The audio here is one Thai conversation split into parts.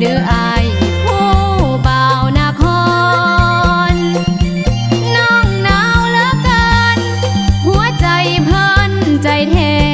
เด้ออายผู้บ่าวนคร น้องหนาวเลือเกิน หัวใจเพิ่นใจแท้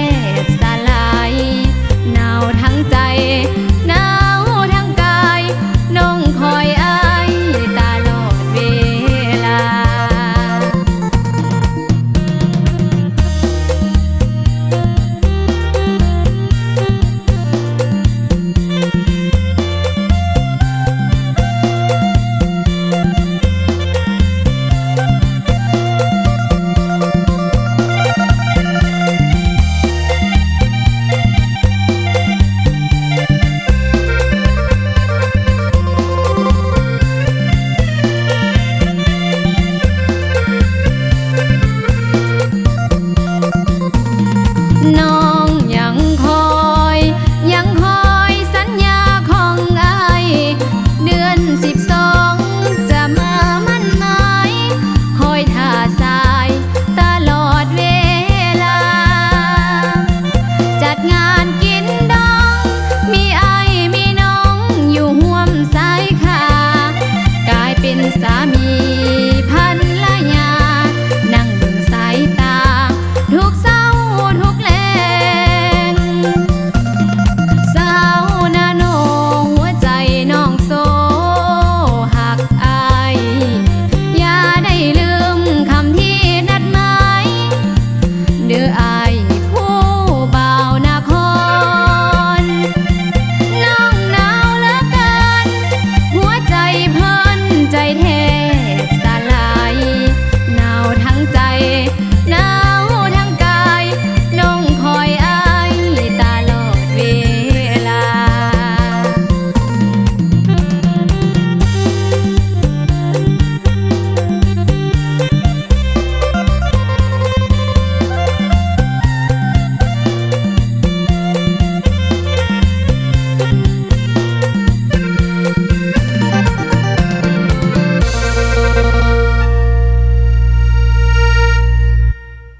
I. eyes.